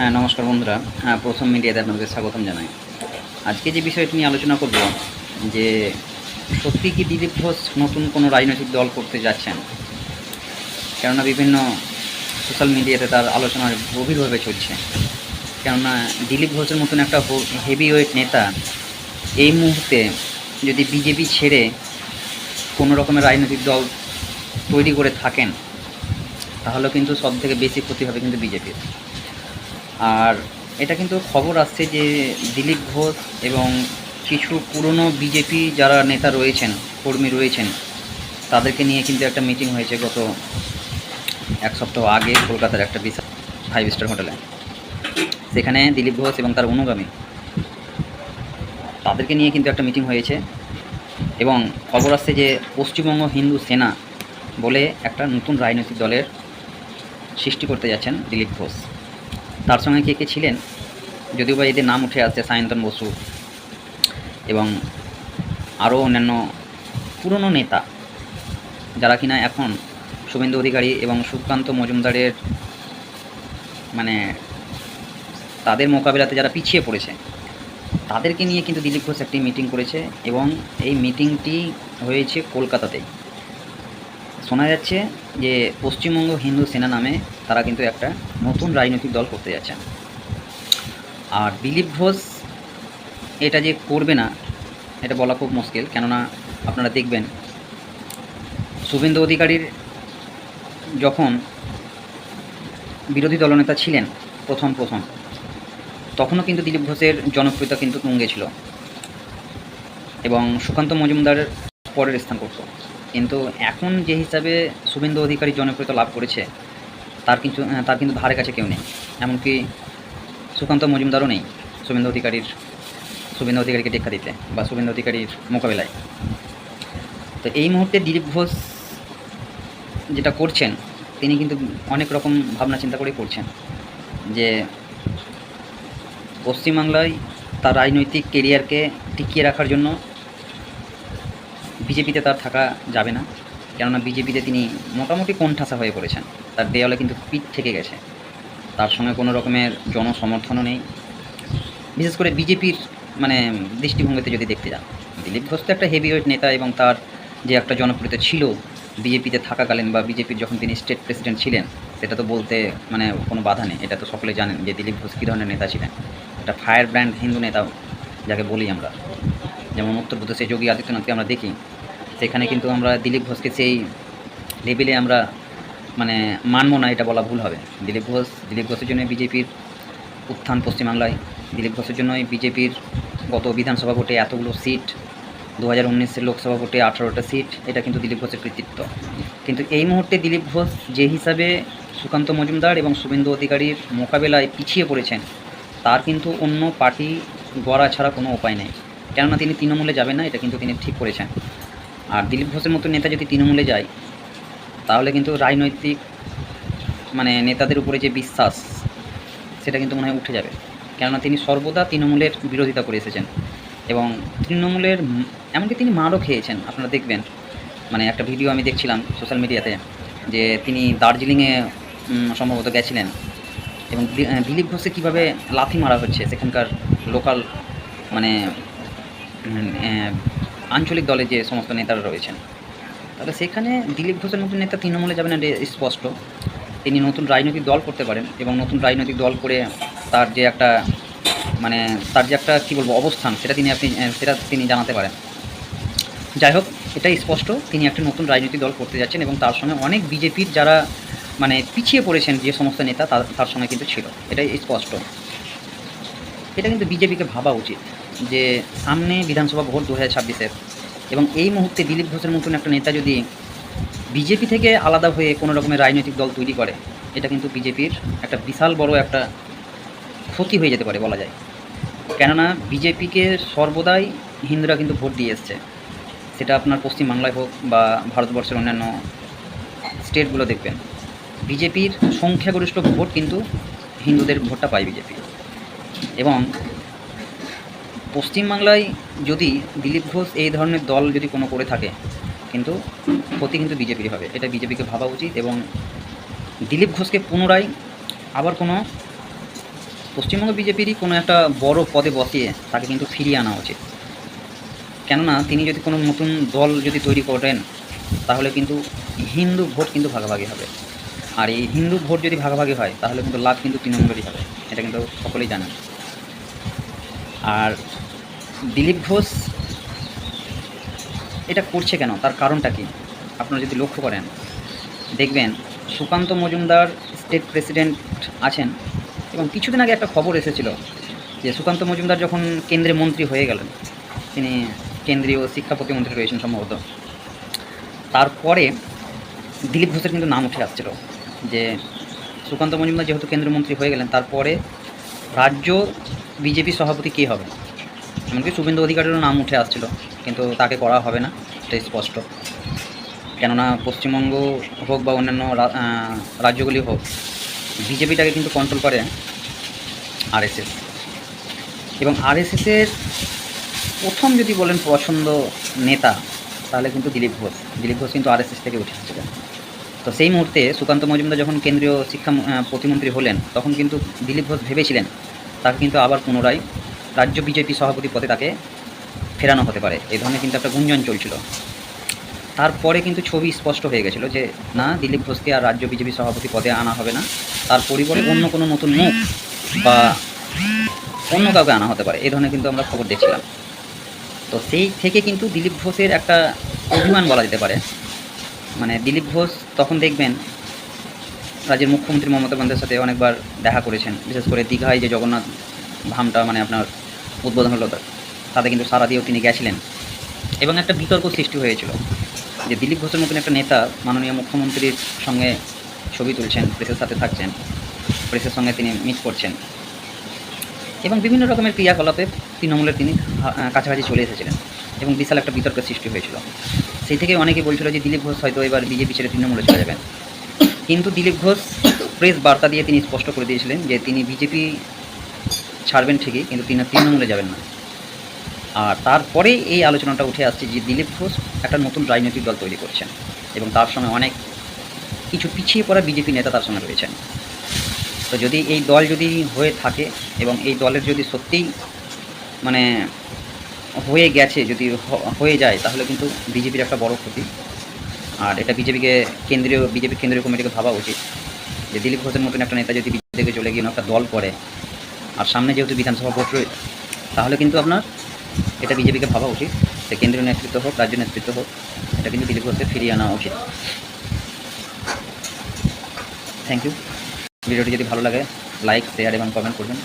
হ্যাঁ নমস্কার বন্ধুরা। হ্যাঁ প্রথম মিডিয়াতে আপনাদের স্বাগতম জানাই। আজকে যে বিষয়টি নিয়ে আলোচনা করব, যে সত্যি কি দিলীপ ঘোষ নতুন কোনো রাজনৈতিক দল করতে যাচ্ছেন? কেননা বিভিন্ন সোশ্যাল মিডিয়াতে তার আলোচনা গভীরভাবে চলছে। কেননা দিলীপ ঘোষের মতন একটা হেভি ওয়েট নেতা এই মুহূর্তে যদি বিজেপি ছেড়ে কোনো রকমের রাজনৈতিক দল তৈরি করে থাকেন, তাহলে কিন্তু সব থেকে বেশি ক্ষতি হবে কিন্তু বিজেপির। আর এটা কিন্তু খবর আসছে যে দিলীপ ঘোষ এবং কিছু পুরনো বিজেপি যারা নেতা রয়েছেন, কর্মী রয়েছেন, তাদেরকে নিয়ে কিন্তু একটা মিটিং হয়েছে গত এক সপ্তাহ আগে কলকাতার একটা বিশাল ফাইভ স্টার হোটেলে সেখানে দিলীপ ঘোষ এবং তার অনুগামী তাদেরকে নিয়ে কিন্তু একটা মিটিং হয়েছে এবং খবর আসছে যে পশ্চিমবঙ্গ হিন্দু সেনা বলে একটা নতুন রাজনৈতিক দলের সৃষ্টি করতে যাচ্ছেন দিলীপ ঘোষ। তার সঙ্গে কে কে ছিলেন? যদিও বা এদের নাম উঠে আসছে সায়ন্তন বসু এবং আরও অন্যান্য পুরনো নেতা যারা কিনা এখন শুভেন্দু অধিকারী এবং সুকান্ত মজুমদারের মানে তাদের মোকাবিলাতে যারা পিছিয়ে পড়েছে, তাদেরকে নিয়ে কিন্তু দিলীপ ঘোষ একটি মিটিং করেছে এবং এই মিটিংটি হয়েছে কলকাতাতেই। শোনা যাচ্ছে যে পশ্চিমবঙ্গ হিন্দু সেনা নামে তারা কিন্তু একটা নতুন রাজনৈতিক দল করতে যাচ্ছেন আর দিলীপ ঘোষ এটা যে করবে না, এটা বলা খুব মুশকিল। কেননা আপনারা দেখবেন, শুভেন্দু অধিকারীর যখন বিরোধী দলনেতা ছিলেন প্রথম প্রথম, তখনও কিন্তু দিলীপ ঘোষের জনপ্রিয়তা কিন্তু তুঙ্গে ছিল এবং সুকান্ত মজুমদার পরের স্থান করত। কিন্তু এখন যে হিসাবে শুভেন্দু অধিকারী জনপ্রিয়তা লাভ করেছে, তার কিন্তু তার কিন্তু ধারে কাছে কেউ নেই। এমনকি সুকান্ত মজুমদারও নেই শুভেন্দু অধিকারীর, শুভেন্দু অধিকারীকে টেক্কা দিতে বা শুভেন্দু অধিকারীর মোকাবেলায়। তো এই মুহূর্তে দিলীপ ঘোষ যেটা করছেন, তিনি কিন্তু অনেক রকম ভাবনা চিন্তা করেই করছেন যে পশ্চিমবাংলায় তার রাজনৈতিক কেরিয়ারকে টিকিয়ে রাখার জন্য বিজেপিতে তার থাকা যাবে না। কেননা বিজেপিতে তিনি মোটামুটি কোণঠাসা হয়ে পড়েছেন। তার দেওয়ালে কিন্তু পিঠ থেকে গেছে। তার সঙ্গে কোনো রকমের জনসমর্থনও নেই। বিশেষ করে বিজেপির মানে দৃষ্টিভঙ্গিতে যদি দেখতে যান, দিলীপ ঘোষ তো একটা হেভিওয়েট নেতা এবং তার যে একটা জনপ্রিয়তা ছিল বিজেপিতে থাকাকালীন বা বিজেপির যখন তিনি স্টেট প্রেসিডেন্ট ছিলেন, সেটা তো বলতে মানে কোনো বাধা নেই। এটা তো সকলে জানেন যে দিলীপ ঘোষ কী ধরনের নেতা ছিলেন। একটা ফায়ার ব্র্যান্ড হিন্দু নেতা যাকে বলি আমরা। যেমন উত্তরপ্রদেশে যোগী আদিত্যনাথকে আমরা দেখি সেখানে কিন্তু আমরা দিলীপ ঘোষকে সেই লেভেলে আমরা মানে মানব না, এটা বলা ভুল হবে। দিলীপ ঘোষ, দিলীপ ঘোষের জন্য বিজেপির উত্থান পশ্চিমবাংলায়। দিলীপ ঘোষের জন্যই বিজেপির গত বিধানসভা ভোটে এতগুলো সিট দু হাজার উনিশের লোকসভা ভোটে আঠারোটা সিট, এটা কিন্তু দিলীপ ঘোষের কৃতিত্ব। কিন্তু এই মুহূর্তে দিলীপ ঘোষ যে হিসাবে সুকান্ত মজুমদার এবং শুভেন্দু অধিকারীর মোকাবেলায় পিছিয়ে পড়েছেন, তার কিন্তু অন্য পার্টি গড়া ছাড়া কোনো উপায় নেই। কেননা তিনি তৃণমূলে যাবেন না, এটা কিন্তু তিনি ঠিক করেছেন। আর দিলীপ ঘোষের মতো নেতা যদি তৃণমূলে যায়, তাহলে কিন্তু রাজনৈতিক মানে নেতাদের উপরে যে বিশ্বাস, সেটা কিন্তু মনে হয় উঠে যাবে। কেননা তিনি সর্বদা তৃণমূলের বিরোধিতা করে এসেছেন এবং তৃণমূলের এমনকি তিনি মারও খেয়েছেন, আপনারা দেখবেন। মানে একটা ভিডিও আমি দেখছিলাম সোশ্যাল মিডিয়াতে যে তিনি দার্জিলিংয়ে সম্ভবত গেছিলেন এবং দিলীপ ঘোষে কীভাবে লাথি মারা হচ্ছে সেখানকার লোকাল মানে আঞ্চলিক দলে যে সমস্ত নেতারা রয়েছেন, তাহলে সেখানে দিলীপ ঘোষের মতো নেতা তৃণমূলে যাবেন এটা স্পষ্ট। তিনি নতুন রাজনৈতিক দল করতে পারেন এবং নতুন রাজনৈতিক দল করে তার যে একটা মানে তার যে একটা, কী বলব, অবস্থান, সেটা তিনি আপনি সেটা তিনি জানাতে পারেন। যাই হোক, এটাই স্পষ্ট, তিনি একটা নতুন রাজনৈতিক দল করতে যাচ্ছেন এবং তার সঙ্গে অনেক বিজেপির যারা মানে পিছিয়ে পড়েছেন যে সমস্ত নেতা, তার তার সঙ্গে কিন্তু ছিল। এটাই স্পষ্ট। এটা কিন্তু বিজেপিকে ভাবা উচিত। যে সামনে বিধানসভা ভোট দু হাজার ছাব্বিশের। এবং এই মুহূর্তে দিলীপ ঘোষের মতন একটা নেতা যদি বিজেপি থেকে আলাদা হয়ে কোনো রকমের রাজনৈতিক দল তৈরি করে, এটা কিন্তু বিজেপির একটা বিশাল বড় একটা ক্ষতি হয়ে যেতে পারে বলা যায়। কেননা বিজেপিকে সর্বদাই হিন্দুরা কিন্তু ভোট দিয়ে এসছে। সেটা আপনার পশ্চিমবাংলায় হোক বা ভারতবর্ষের অন্যান্য স্টেটগুলো দেখবেন। বিজেপির সংখ্যাগরিষ্ঠ ভোট কিন্তু হিন্দুদের ভোটটা পায় বিজেপি। এবং পশ্চিমবাংলায় যদি দিলীপ ঘোষ এই ধরনের দল যদি কোনো করে থাকে, কিন্তু ক্ষতি কিন্তু বিজেপির হবে। এটা বিজেপিকে ভাবা উচিত এবং দিলীপ ঘোষকে পুনরায় আবার কোনো পশ্চিমবঙ্গ বিজেপিরই কোনো একটা বড় পদে বসিয়ে তাকে কিন্তু ফিরিয়ে আনা উচিত। কেননা, তিনি যদি কোনো নতুন দল যদি তৈরি করেন, তাহলে কিন্তু হিন্দু ভোট কিন্তু ভাগাভাগি হবে। আর এই হিন্দু ভোট যদি ভাগাভাগি হয়, তাহলে কিন্তু লাভ কিন্তু তৃণমূলেরই হবে। এটা কিন্তু সকলেই জানেন। আর দিলীপ ঘোষ, এটা করছে কেন? তার কারণটা কি? আপনারা যদি লক্ষ্য করেন, দেখবেন সুকান্ত মজুমদার স্টেট প্রেসিডেন্ট আছেন এবং কিছুদিন আগে একটা খবর এসেছিল যে সুকান্ত মজুমদার যখন কেন্দ্রে মন্ত্রী হয়ে গেলেন, তিনি কেন্দ্রীয় শিক্ষা প্রতিমন্ত্রী রয়েছেন সম্ভবত, তারপরে দিলীপ ঘোষের কিন্তু নাম উঠে আসছিল যে সুকান্ত মজুমদার যেহেতু কেন্দ্রীয় মন্ত্রী হয়ে গেলেন, তারপরে রাজ্য বিজেপি সভাপতি কে হবে? এমনকি শুভেন্দু অধিকারেরও নাম উঠে আসছিল, কিন্তু তাকে করা হবে না এটা স্পষ্ট। কেননা পশ্চিমবঙ্গ হোক বা অন্যান্য রাজ্যগুলি হোক, বিজেপিটাকে কিন্তু কন্ট্রোল করে আরএসএস এবং আরএসএসের প্রথম যদি বলেন পছন্দ নেতা, তাহলে কিন্তু দিলীপ ঘোষ। দিলীপ ঘোষ কিন্তু আরএসএস থেকে উঠে এসেছিলেন। তো সেই মুহূর্তে সুকান্ত মজুমদার যখন কেন্দ্রীয় শিক্ষা প্রতিমন্ত্রী হলেন, তখন কিন্তু দিলীপ ঘোষ ভেবেছিলেন তাকে কিন্তু আবার পুনরায় রাজ্য বিজেপি সভাপতি পদে তাকে ফেরানো হতে পারে। এই ধরনের কিন্তু একটা গুঞ্জন চলছিল। তারপরে কিন্তু ছবি স্পষ্ট হয়ে গেছিল যে, না, দিলীপ ঘোষকে আর রাজ্য বিজেপি সভাপতি পদে আনা হবে না। তার পরিবর্তে অন্য কোনো নতুন মুখ বা অন্য কাউকে আনা হতে পারে। এই ধরনের কিন্তু আমরা খবর দেখছিলাম। তো সেই থেকে কিন্তু দিলীপ ঘোষের একটা অভিমান বলা যেতে পারে। মানে দিলীপ ঘোষ তখন দেখবেন রাজ্যের মুখ্যমন্ত্রী মমতা বন্দ্যোপাধ্যায়ের সাথে অনেকবার দেখা করেছেন। বিশেষ করে দীঘায় যে জগন্নাথ ধামটা মানে আপনার উদ্বোধন হলো, তাতে কিন্তু সারা দিয়েও তিনি গেছিলেন। এবং একটা বিতর্ক সৃষ্টি হয়েছিল যে দিলীপ ঘোষের মতন একটা নেতা মাননীয় মুখ্যমন্ত্রীর সঙ্গে ছবি তুলছেন প্রেসের সাথে থাকছেন প্রেসের সঙ্গে তিনি মিট করছেন। এবং বিভিন্ন রকমের ক্রিয়াকলাপে তৃণমূলের তিনি কাছাকাছি চলে এসেছিলেন। এবং বিশাল একটা বিতর্কের সৃষ্টি হয়েছিল। সেই থেকে অনেকে বলছিল যে দিলীপ ঘোষ হয়তো এবার বিজেপি ছেড়ে তৃণমূলে চলে যাবেন। কিন্তু দিলীপ ঘোষ প্রেস বার্তা দিয়ে তিনি স্পষ্ট করে দিয়েছিলেন যে তিনি বিজেপি ছাড়বেন ঠিকই, কিন্তু তিনি তৃণমূলে যাবেন না। আর তারপরে এই আলোচনাটা উঠে আসছে যে দিলীপ ঘোষ একটা নতুন রাজনৈতিক দল তৈরি করছেন এবং তার সঙ্গে অনেক কিছু পিছিয়ে পড়া বিজেপি নেতা তার সঙ্গে রয়েছেন। তো যদি এই দল যদি হয়ে থাকে এবং এই দলের যদি সত্যিই মানে হয়ে গেছে, যদি হয়ে যায়, তাহলে কিন্তু বিজেপির একটা বড় ক্ষতি। আর এটা বিজেপিকে কেন্দ্রীয় বিজেপি কেন্দ্রীয় কমিটিকে ভাবা উচিত। যে দিলীপ ঘোষের মতন একটা নেতা যদি বিজেপি থেকে চলে গিয়ে একটা দল করে, আর সামনে যেহেতু বিধানসভা ভোট রয়েছে তাহলে কিন্তু আপনার এটা বিজেপিকে ভাবা উচিত। সে কেন্দ্রীয় নেতৃত্ব হোক, রাজ্য নেতৃত্ব হোক, এটা কিন্তু দিলীপ ঘোষকে ফিরিয়ে আনা উচিত। থ্যাংক ইউ ভিডিওটি যদি ভালো লাগে লাইক শেয়ার এবং কমেন্ট করবেন।